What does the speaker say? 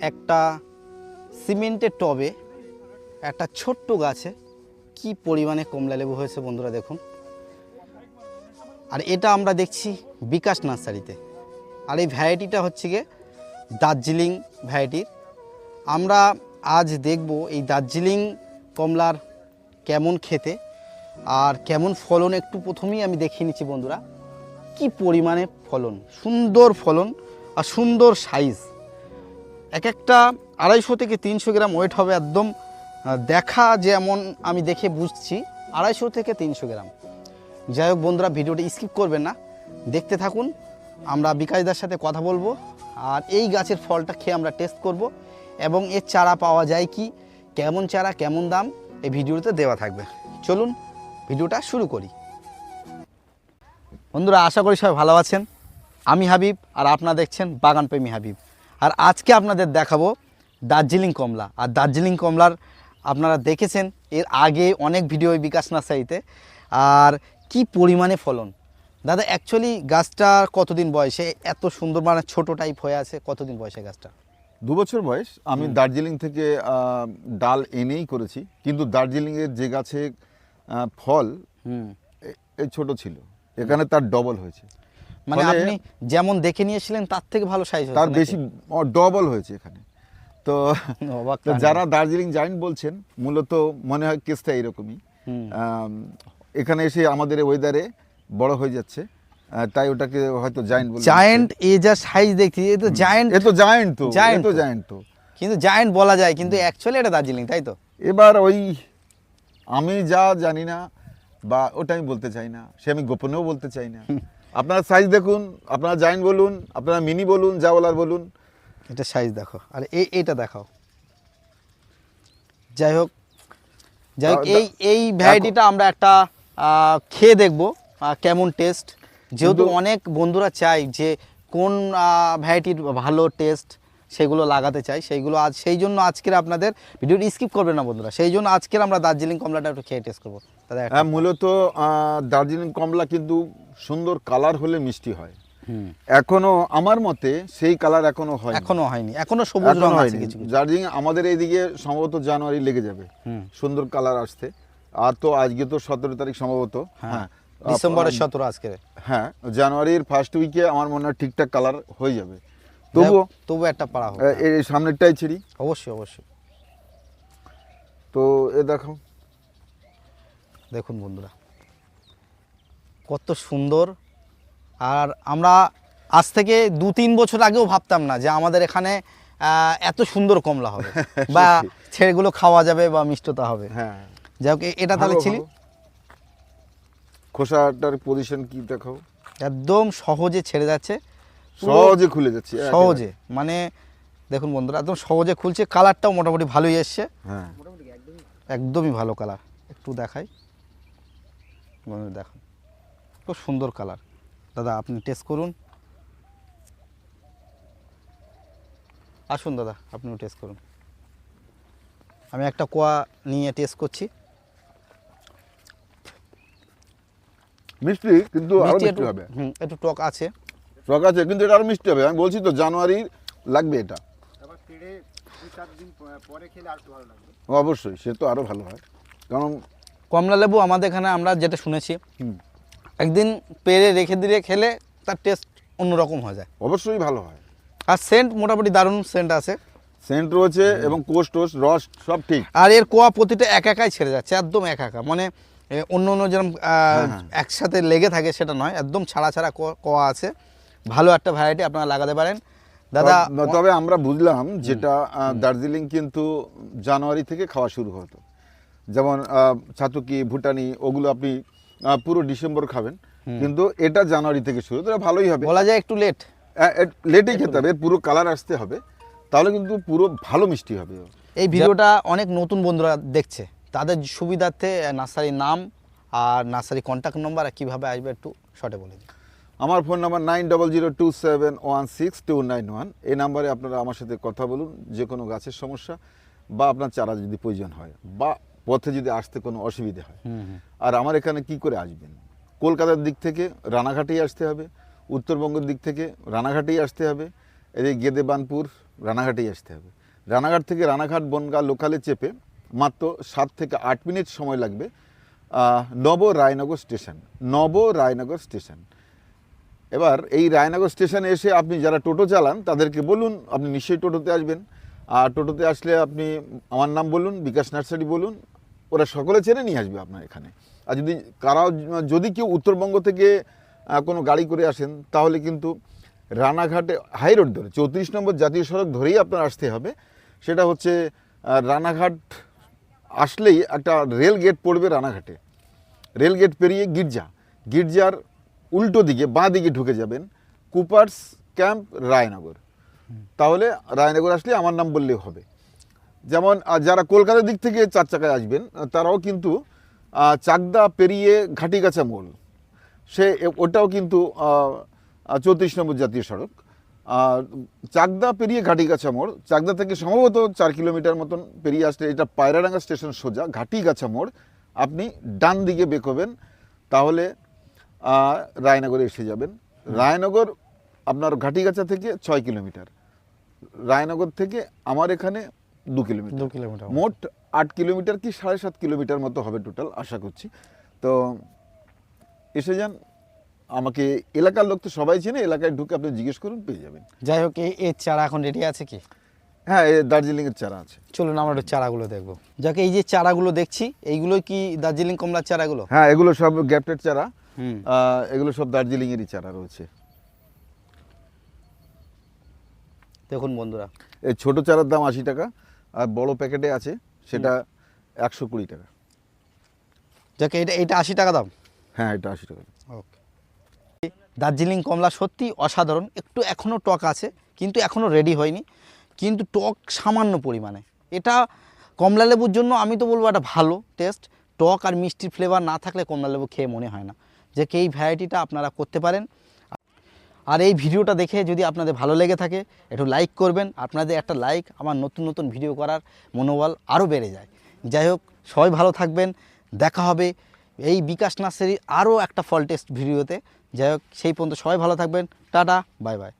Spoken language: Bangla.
একটা সিমেন্টের টবে একটা ছোট্ট গাছে কি পরিমাণে কমলা লেবু হয়েছে বন্ধুরা দেখুন। আর এটা আমরা দেখছি বিকাশ নার্সারিতে। আর এই ভ্যারাইটিটা হচ্ছে গিয়ে দার্জিলিং ভ্যারাইটির। আমরা আজ দেখব এই দার্জিলিং কমলার কেমন খেতে আর কেমন ফলন একটু প্রথমেই আমি দেখিয়ে নিচ্ছি বন্ধুরা। কি পরিমাণে ফলন? সুন্দর ফলন আর সুন্দর সাইজ। এক একটা আড়াইশো থেকে তিনশো গ্রাম ওয়েট হবে একদম দেখা যেমন আমি দেখে বুঝছি, আড়াইশো থেকে তিনশো গ্রাম। যাই হোক বন্ধুরা, ভিডিওটা স্কিপ করবেন না, দেখতে থাকুন, আমরা বিকাশদার সাথে কথা বলব, আর এই গাছের ফলটা খেয়ে আমরা টেস্ট করব, এবং এর চারা পাওয়া যায় কি, কেমন চারা, কেমন দাম, এই ভিডিওতে দেওয়া থাকবে। চলুন ভিডিওটা শুরু করি। বন্ধুরা, আশা করি সবাই ভালো আছেন। আমি হাবিব, আর আপনারা দেখছেন বাগানপ্রেমী হাবিব। আর আজকে আপনাদের দেখাবো দার্জিলিং কমলা। আর দার্জিলিং কমলার আপনারা দেখেছেন এর আগে অনেক ভিডিও বিকাশ নার্সারিতে। আর কি পরিমাণে ফলন? দাদা অ্যাকচুয়ালি গাছটা কতদিন বয়সে? এত সুন্দর মানে ছোটো টাইপ হয়ে আছে কতদিন বয়সে গাছটা? দু বছর বয়স। আমি দার্জিলিং থেকে ডাল এনেই করেছি। কিন্তু দার্জিলিংয়ের যে গাছে ফল এই ছোট ছিল। এখানে তার ডবল হয়েছে। মানে আপনি যেমন দেখে নিয়েছিলেন তার থেকে ভালো সাইজ তার বেশি ডবল হয়েছে এখানে। তো। যারা দার্জিলিং জাইন্ট বলছেন মূলত মনে হয় কেসটা এরকমই এখানে এসে আমাদের ওয়েদারে বড় হয়ে যাচ্ছে। তাই ওটাকে হয়তো জাইন্ট বলে জায়েন্ট এ যা সাইজ দেখছি এ তো জায়েন্ট এ তো জায়েন্ট তো তো তো। জায়েন্ট তো। কিন্তু জায়েন্ট বলা যায় কিন্তু অ্যাকচুয়ালি এটা দার্জিলিং তাই তো? এবার ওই আমি যা জানি না বা ওটা আমি বলতে চাই না সে আমি গোপনেও বলতে চাই না। আপনার সাইজ দেখুন আপনার জাইন বলুন আপনার মিনি বলুন যা বলার বলুন। এটা সাইজ দেখো। আর এই এটা দেখাও। যাই হোক যাই হোক এই এই ভ্যারাইটিটা আমরা একটা খেয়ে দেখব কেমন টেস্ট যেহেতু অনেক বন্ধুরা চাই যে কোন ভ্যারাইটির ভালো টেস্ট সেগুলো লাগাতে চাই সেইগুলো আজ সেই জন্য আজকের আপনাদের ভিডিওটি স্কিপ করবেন না বন্ধুরা। সেই জন্য আজকের আমরা দার্জিলিং কমলাটা একটু খেয়ে টেস্ট করব। হ্যাঁ মূলত দার্জিলিং কমলা কিন্তু সুন্দর কালার হলে মিষ্টি হয়। এখনও আমার মতে সেই কালার এখনও হয় এখনও হয়নি। এখনও সবুজ রং আছে কিছু দার্জিলিং আমাদের এইদিকে সম্ভবত জানুয়ারি লেগে যাবে। হুম। সুন্দর কালার আসতে আর তো আজকে তো সতেরো তারিখ সম্ভবত। হ্যাঁ। হ্যাঁ। ডিসেম্বরের সতেরো আজকে। হ্যাঁ জানুয়ারির ফার্স্ট উইকে আমার মনে হয় ঠিকঠাক কালার হয়ে যাবে। তবুও? তবু একটা পাড়া হবে এই সামনেরটাই ছিড়ি? অবশ্যই অবশ্যই। তো এ দেখো। দেখুন বন্ধুরা কত সুন্দর। আর আমরা আজ থেকে দু তিন বছর আগেও ভাবতাম না যে আমাদের এখানে এত সুন্দর কমলা হবে। বা ছেড়েগুলো খাওয়া যাবে বা মিষ্টতা হবে। হ্যাঁ। যাই হোক এটা তাহলে ছিলি খোসাটার পজিশন কি দেখো একদম সহজে ছেড়ে যাচ্ছে। সহজে খুলে যাচ্ছে সহজে। মানে দেখুন বন্ধুরা একদম সহজে খুলছে কালারটাও মোটামুটি ভালোই এসছে। হ্যাঁ। একদমই ভালো কালার। একটু দেখাই। বন্ধুরা দেখুন খুব সুন্দর কালার। দাদা আপনি টেস্ট করুন। আসুন দাদা আপনিও টেস্ট করুন। আমি একটা কোয়া নিয়ে টেস্ট করছি। মিষ্টি কিন্তু আরও মিষ্টি মিষ্টি একটু হবে। হুম, একটু টক আছে। টক আছে কিন্তু এটা আরও মিষ্টি হবে। আমি বলছি তো জানুয়ারি লাগবে এটা। অবশ্যই সে তো আরও ভালো হয়। কারণ কমলা লেবু আমাদের এখানে আমরা যেটা শুনেছি একদিন পেরে রেখে দিয়ে খেলে তার টেস্ট অন্যরকম হয়ে যায়। অবশ্যই ভালো হয়। আর সেন্ট মোটামুটি দারুণ সেন্ট আছে। সেন্ট রয়েছে এবং কোষ টোষ রস সব ঠিক। আর এর কোয়া প্রতিটা এক একাই ছেড়ে যাচ্ছে একদম এক একা। মানে অন্য অন্য যেরকম হ্যাঁ। একসাথে লেগে থাকে সেটা নয় একদম ছাড়া ছাড়া কো- কোয়া আছে। ভালো একটা ভ্যারাইটি আপনারা লাগাতে পারেন। দাদা তবে- আমরা বুঝলাম যেটা দার্জিলিং কিন্তু জানুয়ারি থেকে খাওয়া শুরু হতো। যেমন ছাতুকি ভুটানি ওগুলো আপনি পুরো ডিসেম্বর খাবেন। কিন্তু এটা জানুয়ারি থেকে শুরু তো ভালোই হবে। বলা যায় একটু লেট লেটেই খেতে হবে পুরো কালার আসতে হবে। তাহলে কিন্তু পুরো ভালো মিষ্টি হবে। এই ভিডিওটা অনেক নতুন বন্ধুরা দেখছে। তাদের সুবিধার্থে নার্সারির নাম আর নার্সারি কন্ট্যাক্ট নম্বর আর কীভাবে আসবে একটু শর্টে বলে দিন আমার phone number nine double zero two seven one six two nine one. এই নাম্বারে আপনারা আমার সাথে কথা বলুন যে কোনো গাছের সমস্যা বা আপনার চারা যদি প্রয়োজন হয় বা পথে যদি আসতে কোনো অসুবিধে হয়। আর আমার এখানে কি করে আসবেন? কলকাতার দিক থেকে রানাঘাটেই আসতে হবে উত্তরবঙ্গের দিক থেকে রানাঘাটেই আসতে হবে এদিকে গেদে বানপুর রানাঘাটেই আসতে হবে। রানাঘাট থেকে রানাঘাট বনগা লোকালে চেপে মাত্র সাত থেকে আট মিনিট সময় লাগবে নব রায়নগর স্টেশন নব রায়নগর স্টেশন। এবার এই রায়নগর স্টেশনে এসে আপনি যারা টোটো চালান, তাদেরকে বলুন, আপনি নিশ্চয়ই টোটোতে আসবেন। আর টোটোতে আসলে আপনি, আমার নাম বলুন, বিকাশ নার্সারি বলুন, ওরা সকলে চেনে নিয়ে আসবে আপনার এখানে। আর যদি কারাও, যদি কেউ উত্তরবঙ্গ থেকে কোনো গাড়ি করে আসেন, তাহলে কিন্তু রানাঘাটে হাই রোড ধরে, চৌত্রিশ নম্বর জাতীয় সড়ক ধরেই আপনার আসতে হবে। সেটা হচ্ছে রানাঘাট আসলেই একটা রেল গেট পড়বে রানাঘাটে। রেল গেট পেরিয়ে গির্জা। গির্জার উল্টো দিকে, বাঁ দিকে ঢুকে যাবেন, কুপার্স ক্যাম্প, রায়নগর। তাহলে রায়নগর আসলে আমার নাম বললেই হবে। যেমন যারা কলকাতার দিক থেকে চার চাকায় আসবেন তারাও কিন্তু চাকদা পেরিয়ে ঘাটিগাছা মোড়। সে ওটাও কিন্তু চৌত্রিশ নম্বর জাতীয় সড়ক। চাকদা পেরিয়ে ঘাটিগাছা মোড়, চাকদা থেকে সম্ভবত চার কিলোমিটার মতন পেরিয়ে আসলে এটা পায়রাডাঙ্গা স্টেশন সোজা, ঘাটিগাছা মোড়। আপনি ডান দিকে বেকোবেন তাহলে রায়নগরে এসে যাবেন। রায়নগর আপনার ঘাটিগাছা থেকে ছয় কিলোমিটার। রায়নগর থেকে আমার এখানে দু কিলোমিটার। দু কিলোমিটার মোট আট কিলোমিটার কি সাড়ে সাত কিলোমিটার মতো হবে টোটাল আশা করছি। তো এসে যান। আমাকে এলাকার লোক তো সবাই চেনে এলাকায় ঢুকে আপনি জিজ্ঞেস করুন পেয়ে যাবেন। যাই হোক এই এর চারা এখন রেডি আছে কি? হ্যাঁ এ দার্জিলিংয়ের চারা আছে। চলুন আমরা একটু চারাগুলো দেখব। যাকে এই যে চারাগুলো দেখছি এইগুলো কি দার্জিলিং কমলার চারাগুলো? হ্যাঁ এগুলো সব গ্যাপটেড চারা। এগুলো সব দার্জিলিংয়েরই চারা রয়েছে। দেখুন বন্ধুরা। এই ছোট চারার দাম আশি টাকা আর বড় প্যাকেটে আছে সেটা একশো কুড়ি টাকা। যাকে এটা এটা আশি টাকা দাম? হ্যাঁ এটা আশি টাকা। ওকে। দার্জিলিং কমলা সত্যি অসাধারণ। একটু এখনও টক আছে কিন্তু এখনও রেডি হয়নি। কিন্তু টক সামান্য পরিমাণে। এটা কমলা লেবুর জন্য আমি তো বলব এটা ভালো টেস্ট টক আর মিষ্টির ফ্লেভার না থাকলে কমলা লেবু খেয়ে মনে হয় না। যে এই ভ্যারাইটিটা আপনারা করতে পারেন। আর এই ভিডিওটা দেখে যদি আপনাদের ভালো লেগে থাকে, একটু লাইক করবেন। আপনাদের একটা লাইক আমার নতুন নতুন ভিডিও করার মনোবল আরও বেড়ে যায়। যাই হোক, সবাই ভালো থাকবেন। দেখা হবে এই বিকাশ নার্সারির আরও একটা ফল টেস্ট ভিডিওতে যাই হোক, সেই পর্যন্ত সবাই ভালো থাকবেন। Tata bye bye